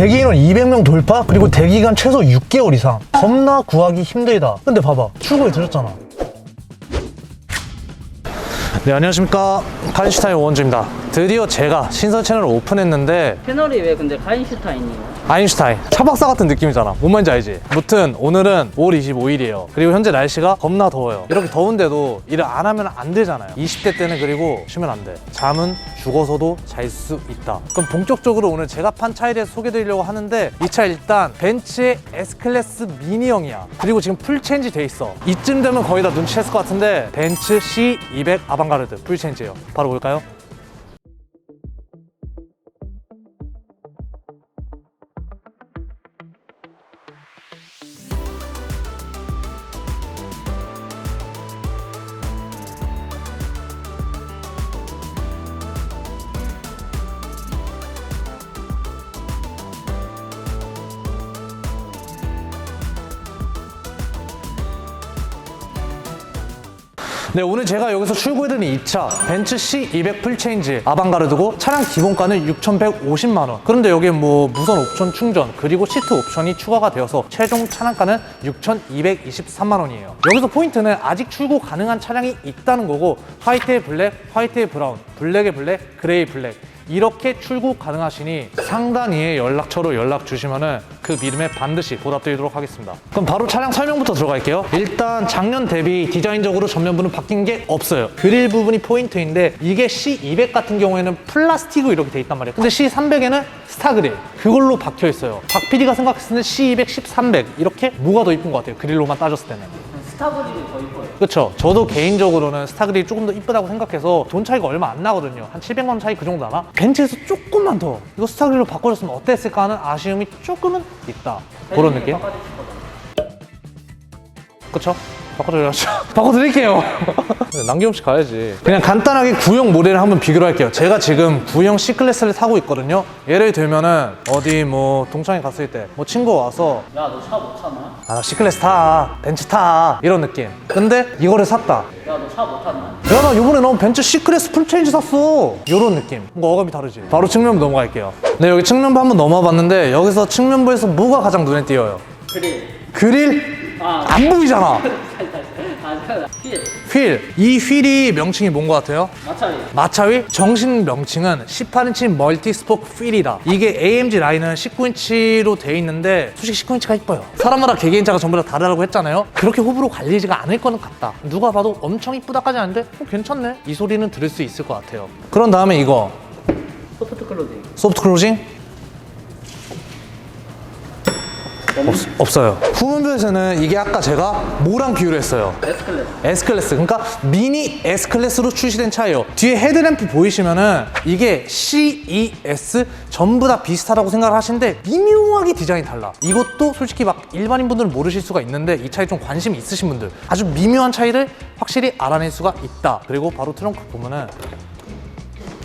대기 인원 200명 돌파? 그리고 대기간 최소 6개월 이상. 겁나 구하기 힘들다. 근데 봐봐. 출고에 들었잖아. 네, 안녕하십니까. 카인슈타인 오원주입니다. 드디어 제가 신선 채널을 오픈했는데 채널이 왜 근데 카인슈타인이에요? 아인슈타인. 차박사 같은 느낌이잖아. 뭔 말인지 알지? 무튼 오늘은 5월 25일이에요. 그리고 현재 날씨가 겁나 더워요. 이렇게 더운데도 일을 안 하면 안 되잖아요. 20대 때는 그리고 쉬면 안돼. 잠은 죽어서도 잘 수 있다. 그럼 본격적으로 오늘 제가 판 차에 대해서 소개드리려고 하는데 이 차 일단 벤츠의 S클래스 미니형이야. 그리고 지금 풀체인지 돼 있어. 이쯤 되면 거의 다 눈치챘을 것 같은데 벤츠 C200 아방가르드 풀체인지예요. 바로 볼까요? 네, 오늘 제가 여기서 출고해드린 이차 벤츠 C200 풀체인지 아방가르드고 차량 기본가는 6,150만 원. 그런데 여기에 뭐 무선 옵션 충전 그리고 시트 옵션이 추가가 되어서 최종 차량가는 6,223만 원이에요. 여기서 포인트는 아직 출고 가능한 차량이 있다는 거고 화이트의 블랙, 화이트의 브라운, 블랙의 블랙, 그레이 블랙 이렇게 출고 가능하시니 상단위에 연락처로 연락 주시면은 그 믿음에 반드시 보답드리도록 하겠습니다. 그럼 바로 차량 설명부터 들어갈게요. 일단 작년 대비 디자인적으로 전면부는 바뀐 게 없어요. 그릴 부분이 포인트인데 이게 C200 같은 경우에는 플라스틱으로 이렇게 돼 있단 말이에요. 근데 C300에는 스타 그릴 그걸로 박혀 있어요. 박 PD가 생각했을 때는 C200, C300 이렇게 뭐가 더 이쁜 것 같아요. 그릴로만 따졌을 때는. 스타브릭이 더 이뻐요. 그렇죠. 저도 개인적으로는 스타그릴이 조금 더 이쁘다고 생각해서 돈 차이가 얼마 안 나거든요. 한 700만 원 차이 그 정도 나나? 벤츠에서 조금만 더 이거 스타그릴로 바꿔줬으면 어땠을까 하는 아쉬움이 조금은 있다. 그런 느낌? 바꿔주실 거죠? 그쵸? 바꿔드려야죠. 바꿔드릴게요. 남김없이 가야지. 그냥 간단하게 구형 모델을 한번 비교를 할게요. 제가 지금 구형 C클래스를 타고 있거든요. 예를 들면은 어디 뭐 동창회 갔을 때 뭐 친구 와서 야 너 차 못 타나? 아, 나 C클래스 타. 벤츠 타. 이런 느낌. 근데 이거를 샀다. 야 너 차못 탔나? 야, 나 요번에 나온 벤츠 C클래스 풀체인지 샀어. 요런 느낌. 뭔가 어감이 다르지. 바로 측면부 넘어갈게요. 네, 여기 측면부 한번 넘어와 봤는데, 여기서 측면부에서 뭐가 가장 눈에 띄어요? 그릴. 그릴? 아. 안 보이잖아. 아. 휠. 휠. 이 휠이 명칭이 뭔 것 같아요? 마차위. 마차위 정식 명칭은 18인치 멀티 스포크 휠이다. 이게 AMG 라인은 19인치로 돼 있는데 솔직히 19인치가 이뻐요. 사람마다 개개인차가 전부 다 다르다고 했잖아요. 그렇게 호불호 갈리지가 않을 거는 같다. 누가 봐도 엄청 이쁘다까지 하는데 어, 괜찮네. 이 소리는 들을 수 있을 것 같아요. 그런 다음에 이거 소프트 클로징. 소프트 클로징 없, 없어요. 후문부에서는 이게 아까 제가 뭐랑 비교를 했어요? 에스클레스. S클래스 그러니까 미니 S클래스로 출시된 차예요 뒤에 헤드램프 보이시면은 이게 CES 전부 다 비슷하다고 생각을 하시는데 미묘하게 디자인이 달라 이것도 솔직히 막 일반인 분들은 모르실 수가 있는데 이 차에 좀 관심 있으신 분들 아주 미묘한 차이를 확실히 알아낼 수가 있다 그리고 바로 트렁크 보면은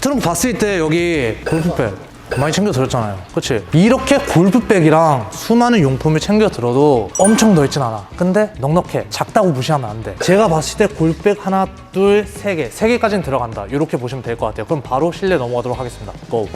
트렁크 봤을 때 여기 골프백 많이 챙겨 들었잖아요. 그치? 이렇게 골프백이랑 수많은 용품을 챙겨 들어도 엄청 넓진 않아. 근데 넉넉해. 작다고 무시하면 안 돼. 제가 봤을 때 골프백 하나, 둘, 세 개. 세 개까지는 들어간다. 이렇게 보시면 될 것 같아요. 그럼 바로 실내 넘어가도록 하겠습니다. 고!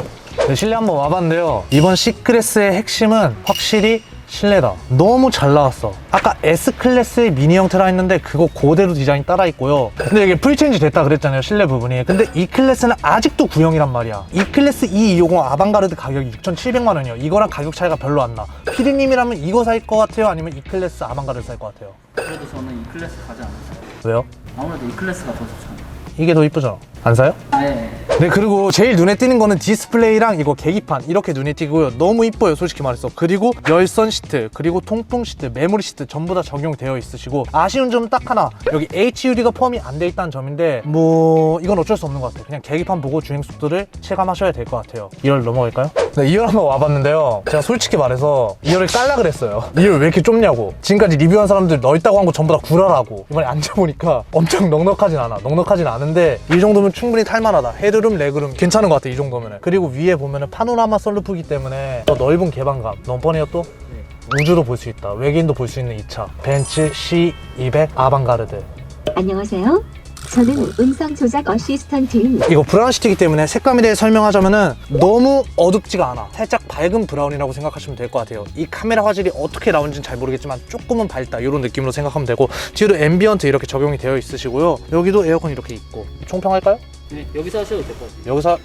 네, 실내 한번 와봤는데요. 이번 C클래스의 핵심은 확실히 실내다. 너무 잘 나왔어. 아까 S클래스의 미니 형태라 했는데 그거 그대로 디자인 따라 있고요. 근데 이게 풀체인지 됐다 그랬잖아요. 실내 부분이. 근데 이 클래스는 아직도 구형이란 말이야. 이 클래스 E250 아방가르드 가격이 6,700만 원이에요. 이거랑 가격 차이가 별로 안 나. 피디님이라면 이거 살 것 같아요? 아니면 이 클래스 아방가르드 살 것 같아요? 그래도 저는 이 클래스 가지 않았어요. 왜요? 아무래도 이 클래스가 더 좋잖아요. 이게 더 이쁘잖아. 안 사요? 네. 네 그리고 제일 눈에 띄는 거는 디스플레이랑 이거 계기판. 이렇게 눈에 띄고요. 너무 이뻐요 솔직히 말해서. 그리고 열선 시트 그리고 통풍 시트 메모리 시트 전부 다 적용되어 있으시고 아쉬운 점은 딱 하나. 여기 HUD가 포함이 안 돼 있다는 점인데 뭐 이건 어쩔 수 없는 것 같아요. 그냥 계기판 보고 주행 속도를 체감하셔야 될 것 같아요. 2열 넘어갈까요? 네 2열 한번 와봤는데요. 제가 솔직히 말해서 2열을 깔라 그랬어요. 2열 왜 이렇게 좁냐고. 지금까지 리뷰한 사람들 넓다고 한 거 전부 다 구라라고. 이번에 앉아보니까 엄청 넉넉하진 않아. 넉넉하진 않은데 이 정도면 충분히 탈만하다. 헤드룸 레그룸 괜찮은 것 같아 이 정도면은. 그리고 위에 보면은 파노라마 썬루프기 때문에 더 넓은 개방감. 너무 뻔해요 또? 우주도 볼 수 있다. 외계인도 볼 수 있는 이 차. 벤츠 C200 아방가르드. 안녕하세요. 저는 음성 조작 어시스턴트입니다. 이거 브라운 시트이기 때문에 색감에 대해 설명하자면은 너무 어둡지가 않아. 살짝 밝은 브라운이라고 생각하시면 될 것 같아요. 이 카메라 화질이 어떻게 나오는지는 잘 모르겠지만 조금은 밝다 이런 느낌으로 생각하면 되고 뒤로 앰비언트 이렇게 적용이 되어 있으시고요. 여기도 에어컨 이렇게 있고 총평할까요? 네, 여기서 하셔도 될 것 같아요. 여기서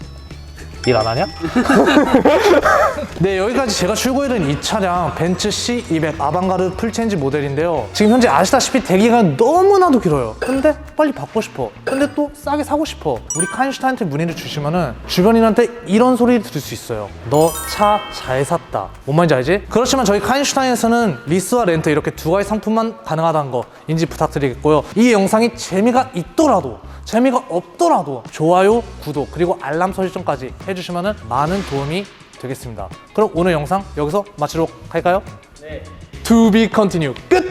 일 안 하냐? 네 여기까지 제가 출고해둔 이 차량 벤츠 C200 아방가르 풀체인지 모델인데요. 지금 현재 아시다시피 대기가 너무나도 길어요. 근데 빨리 받고 싶어. 근데 또 싸게 사고 싶어. 우리 카인슈타인한테 문의를 주시면은 주변인한테 이런 소리를 들을 수 있어요 너 차 잘 샀다. 뭔 말인지 알지? 그렇지만 저희 카인슈타인에서는 리스와 렌트 이렇게 두 가지 상품만 가능하다는 거 인지 부탁드리겠고요. 이 영상이 재미가 있더라도 재미가 없더라도 좋아요, 구독, 그리고 알람 설정까지 해주 시면 많은 도움이 되겠습니다. 그럼 오늘 영상 여기서 마치도록 할까요? 네. To be continue. 끝!